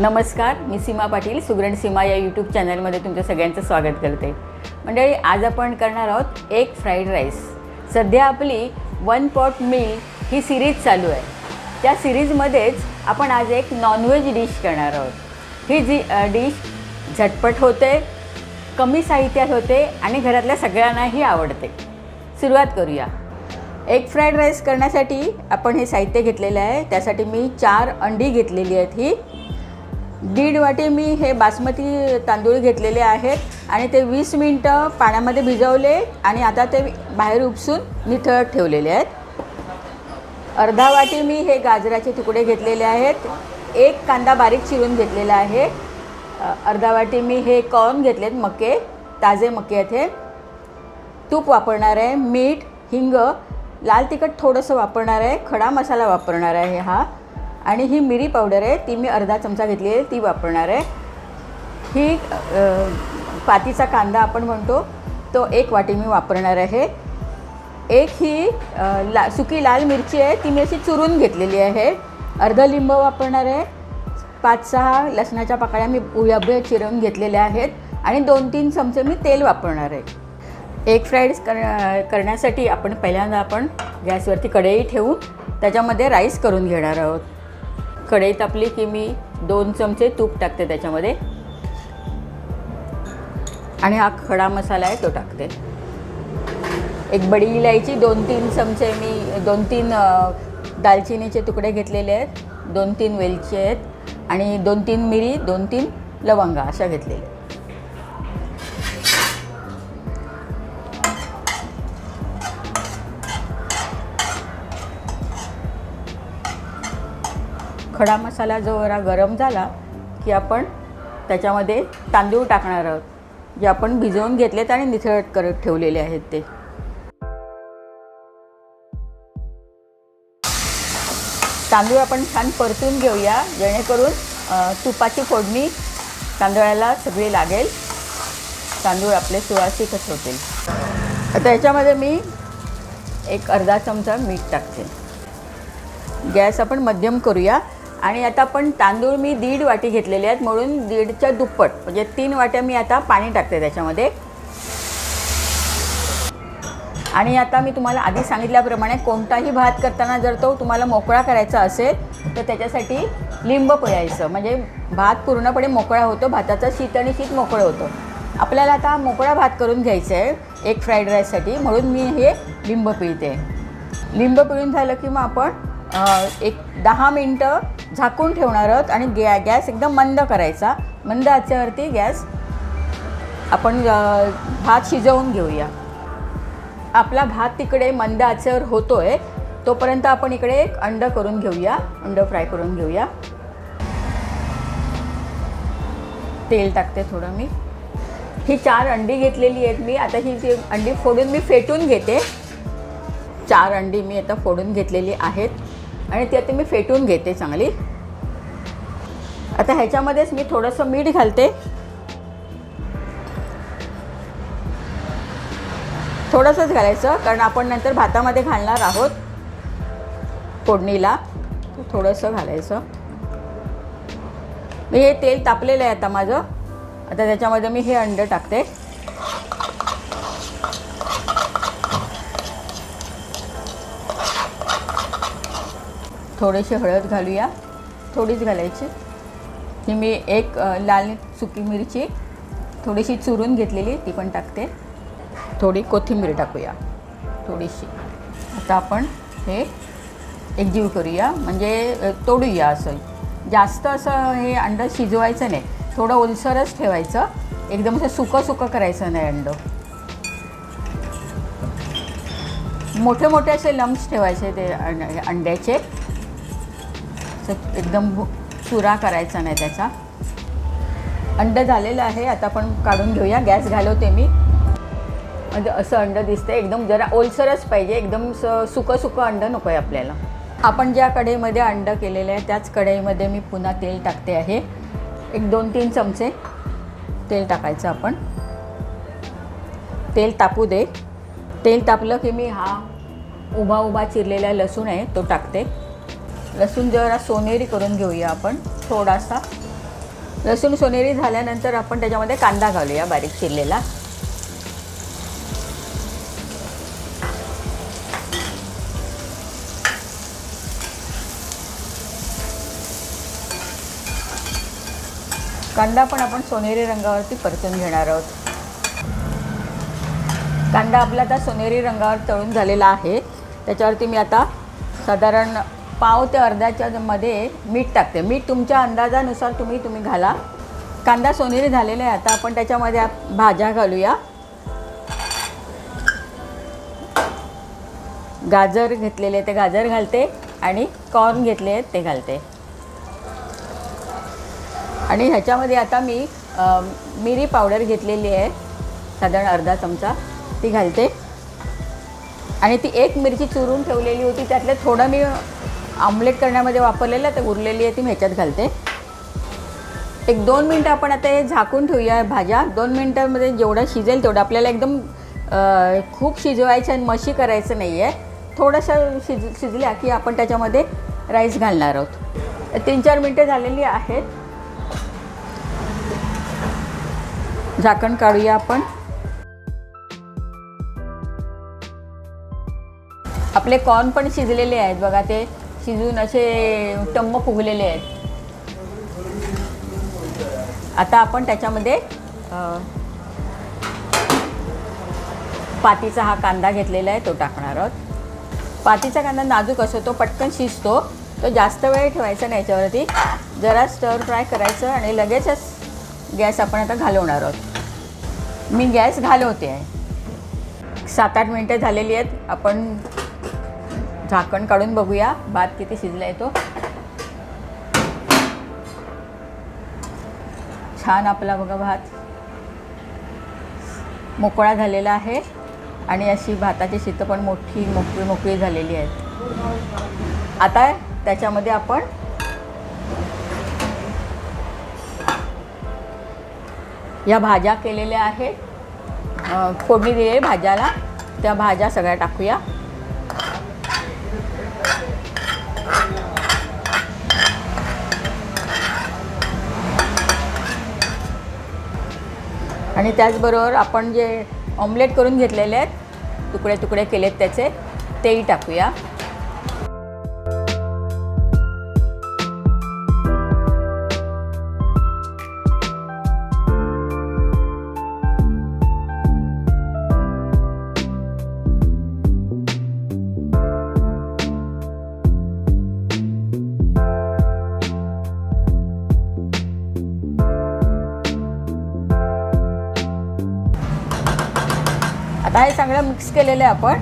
नमस्कार मी सीमा पाटील सुगरण सीमा या यूट्यूब चॅनलमध्ये तुमच्या सगळ्यांचं स्वागत करते. मंडळी आज आपण करणार आहोत एक फ्राईड राईस सध्या आपली वन पॉट मील ही सिरीज चालू आहे. त्या सिरीजमध्येच आपण आज एक नॉनव्हेज डिश करणार आहोत. ही जी डिश झटपट होते कमी साहित्यात होते आणि घरातल्या सगळ्यांनाही आवडते. सुरुवात करूया. एग फ्राईड राईस करण्यासाठी आपण हे साहित्य घेतलेलं आहे. त्यासाठी मी चार अंडी घेतलेली आहेत ही. दीड वाटी मी हे बासमती तांदूळ घेतलेले आहेत आणि ते वीस मिनटं पाण्यामध्ये भिजवले आणि आता ते बाहेर उपसून निथळत ठेवलेले आहेत. अर्धा वाटी मी हे गाजराचे तुकडे घेतलेले आहेत. एक कांदा बारीक चिरून घेतलेला आहे. अर्धा वाटी मी हे कॉर्न घेतलेत मके ताजे मके आहेत हे. तूप वापरणार आहे मीठ हिंग लाल तिखट थोडंसं वापरणार आहे खडा मसाला वापरणार आहे हा. आणि ही मिरी पावडर आहे ती मी अर्धा चमचा घेतली आहे ती वापरणार आहे. ही पातीचा कांदा आपण म्हणतो तो एक वाटी मी वापरणार आहे. एक ही ला सुकी लाल मिरची आहे ती मी अशी चुरून घेतलेली आहे. अर्ध लिंब वापरणार आहे. पाच सहा लसणाच्या पाकळ्या मी उभ्या चिरवून घेतलेल्या आहेत आणि दोन तीन चमचे मी तेल वापरणार आहे. एग फ्राईड कर करण्यासाठी आपण पहिल्यांदा आपण गॅसवरती कढई ठेवून त्याच्यामध्ये राईस करून घेणार आहोत. कढई तापली की मी दोन चमचे तूप टाकते त्याच्यामध्ये. आणि हा खडा मसाला आहे तो टाकते. एक बडी इलायची दोन तीन चमचे मी दोन तीन दालचिनीचे तुकडे घेतलेले आहेत दोन तीन वेलची आहेत आणि दोन तीन मिरी दोन तीन लवंगा अशा घेतलेल्या खडा मसाला जो जरा गरम झाला की आपण त्याच्यामध्ये तांदूळ टाकणार आहोत जे आपण भिजवून घेतलेत आणि निथळत करत ठेवलेले आहेत ते. तांदूळ आपण छान परतून घेऊया जेणेकरून तुपाची फोडणी तांदळाला सगळी लागेल. तांदूळ आपले सुवासिकच होतील. आता याच्यामध्ये मी एक अर्धा चमचा मीठ टाकते. गॅस आपण मध्यम करूया. आणि आता आपण तांदूळ मी दीड वाटी घेतलेले आहेत म्हणून दीडच्या दुप्पट म्हणजे तीन वाट्या मी आता पाणी टाकते त्याच्यामध्ये. आणि आता मी तुम्हाला आधी सांगितल्याप्रमाणे कोणताही भात करताना जर तो तुम्हाला मोकळा करायचा असेल तर त्याच्यासाठी लिंब पिळायचं. म्हणजे भात पूर्णपणे मोकळा होतो भाताचं शीत आणि शीत मोकळं होतं. आपल्याला आता मोकळा भात करून घ्यायचा आहे एक फ्राईड राईससाठी म्हणून मी हे लिंब पिळते. लिंब पिळून झालं की मग आपण एक दहा मिनटं झाकून ठेवणार आहोत आणि गॅ गॅस एकदम मंद करायचा. मंद आचेवरती गॅस आपण भात शिजवून घेऊया. आपला भात तिकडे मंद आचेवर आहे तोपर्यंत आपण इकडे एक अंड करून घेऊया. अंड फ्राय करून घेऊया. तेल टाकते थोडं मी. ही चार अंडी घेतलेली आहेत मी. आता ही जी अंडी फोडून मी फेटून घेते. चार अंडी मी आता फोडून घेतलेली आहेत. आणि ती आता मी फेटून घेते चांगली. आता ह्याच्यामध्येच मी थोडंसं मीठ घालते. थोडंसंच घालायचं कारण आपण नंतर भातामध्ये घालणार आहोत फोडणीला. तर थोडंसं घालायचं. मी हे तेल तापलेलं आहे आता माझं. आता त्याच्यामध्ये मी हे अंडं टाकते. थोडीशी हळद घालूया. थोडीच घालायची. ही मी एक लाल सुकी मिरची थोडीशी चुरून घेतलेली ती पण टाकते. थोडी कोथिंबीर टाकूया थोडीशी. आता आपण हे एकजीव करूया. म्हणजे तोडूया असं. जास्त असं हे अंडं शिजवायचं नाही. थोडं ओलसरच ठेवायचं. एकदम असं सुकं सुकं करायचं नाही अंडं. मोठे मोठे असे लम्स ठेवायचे ते अंड- अंड्याचे. असं एकदम चुरा करायचा नाही त्याचा. अंड झालेलं आहे आता आपण काढून घेऊया. गॅस घालवते मी. म्हणजे असं अंड दिसतं एकदम जरा ओलसरच पाहिजे. एकदम स सुकं सुकं अंड नको आहे आपल्याला. आपण ज्या कढईमध्ये अंड केलेलं आहे त्याच कढईमध्ये मी पुन्हा तेल टाकते आहे. एक दोन तीन चमचे तेल टाकायचं आपण. तेल तापू दे. तेल तापलं की मी हा उभा उभा चिरलेला लसूण आहे तो टाकते. लसूण जरा सोनेरी करून घेऊया आपण थोडासा. लसूण सोनेरी झाल्यानंतर आपण त्याच्यामध्ये कांदा घालूया बारीक चिरलेला. कांदा पण आपण सोनेरी रंगावरती परतून घेणार आहोत. कांदा आपला आता सोनेरी रंगावर तळून झालेला आहे. त्याच्यावरती मी आता साधारण पाव ते अर्ध्याच्या मध्ये मीठ टाकते. मीठ तुमच्या अंदाजानुसार तुम्ही तुम्ही घाला. कांदा सोनेरी झालेला आहे आता. आपण त्याच्यामध्ये भाज्या घालूया. गाजर घेतलेले ते गाजर घालते आणि कॉर्न घेतले आहेत ते घालते. आणि ह्याच्यामध्ये आता मी मिरी पावडर घेतलेली आहे. साधारण अर्धा चमचा. ती घालते. आणि ती एक मिरची चुरून ठेवलेली होती. त्यातलं थोडं मी आमलेट करण्यामध्ये वापरलेलं ते उरलेली आहे ती मी ह्याच्यात घालते. एक दोन मिनटं आपण आता हे झाकून ठेवूया भाज्या. दोन मिनटामध्ये जेवढं शिजेल तेवढं आपल्याला एकदम खूप शिजवायचं आणि मशी करायचं नाही आहे थोडंसं शिज शिजल्या की आपण त्याच्यामध्ये राईस घालणार आहोत. तीन चार मिनटं झालेली आहेत. झाकण काढूया आपण. आपले कॉर्न पण शिजलेले आहेत बघा ते. शिजून असे टम्म फुगलेले आहेत. आता आपण त्याच्यामध्ये पातीचा हा कांदा घेतलेला आहे तो टाकणार आहोत. पातीचा कांदा नाजूक असतो तो पटकन शिजतो. तो जास्त वेळ ठेवायचा नाही याच्यावरती. जरा स्टर फ्राय करायचं आणि लगेचच गॅस आपण आता घालवणार आहोत. मी गॅस घालवते. आहे सात आठ मिनटं झालेली आहेत. आपण झाकण काढून बघूया. भात किती शिजला येतो छान आपला बघा भात. मोकळा झालेला आहे. आणि अशी भाताची शीतं पण मोठी मोकळी मोकळी झालेली आहेत. आता त्याच्यामध्ये आपण या भाज्या केलेल्या आहेत. फोडणी दिलेली भाज्याला. त्या भाज्या सगळ्या टाकूया. आणि त्याचबरोबर आपण जे ऑमलेट करून घेतलेले आहेत तुकडे तुकडे केलेत त्याचे तेही टाकूया. आता हे सगळं मिक्स केलेलं आहे आपण.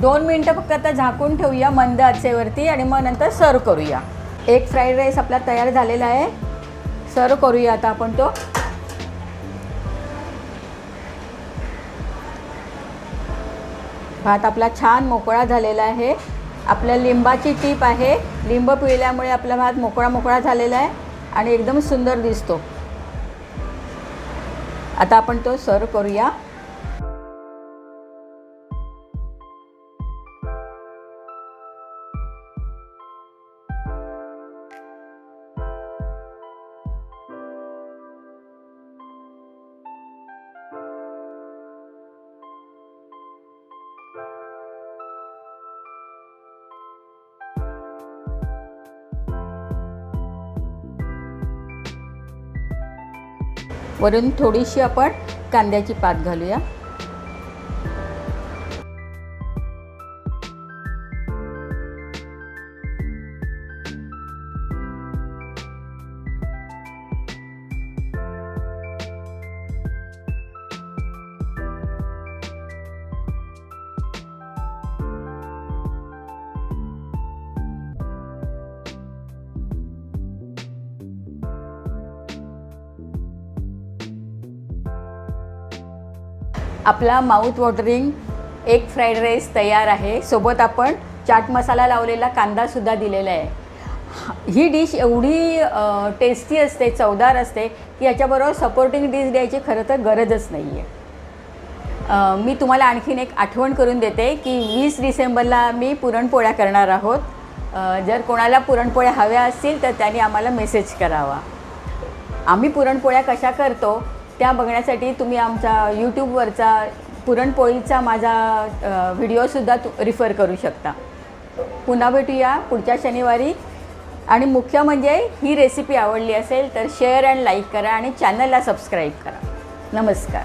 दोन मिनटं फक्त आता झाकून ठेवूया मंद आचेवरती आणि मग नंतर सर्व करूया. एक फ्राईड राईस आपला तयार झालेला आहे. सर्व करूया आता आपण तो. भात आपला छान मोकळा झालेला आहे. आपल्या लिंबाची टीप आहे. लिंब पिळल्यामुळे आपला भात मोकळा मोकळा झालेला आहे आणि एकदम सुंदर दिसतो. आता आपण तो सर्व करूया. वरून थोडीशी आपण कांद्याची पात घालूया. आपला माउथ वॉटरिंग एक फ्राईड राईस तयार आहे. सोबत आपण चाट मसाला लावलेला कांदासुद्धा दिलेला आहे. ही डिश एवढी टेस्टी असते चवदार असते की याच्याबरोबर सपोर्टिंग डिश द्यायची खरं तर गरजच नाही आहे मी तुम्हाला आणखीन एक आठवण करून देते की वीस डिसेंबरला मी पुरणपोळ्या करणार आहोत. जर कोणाला पुरणपोळ्या हव्या असतील तर त्यांनी आम्हाला मेसेज करावा. आम्ही पुरणपोळ्या कशा करतो? त्या बघण्यासाठी तुम्ही आमचा यूट्यूबवरचा पुरणपोळीचा माझा व्हिडिओसुद्धा तु रिफर करू शकता. पुन्हा भेटूया पुढच्या शनिवारी. आणि मुख्य म्हणजे ही रेसिपी आवडली असेल तर शेअर अँड लाईक करा आणि चॅनलला सबस्क्राईब करा. नमस्कार.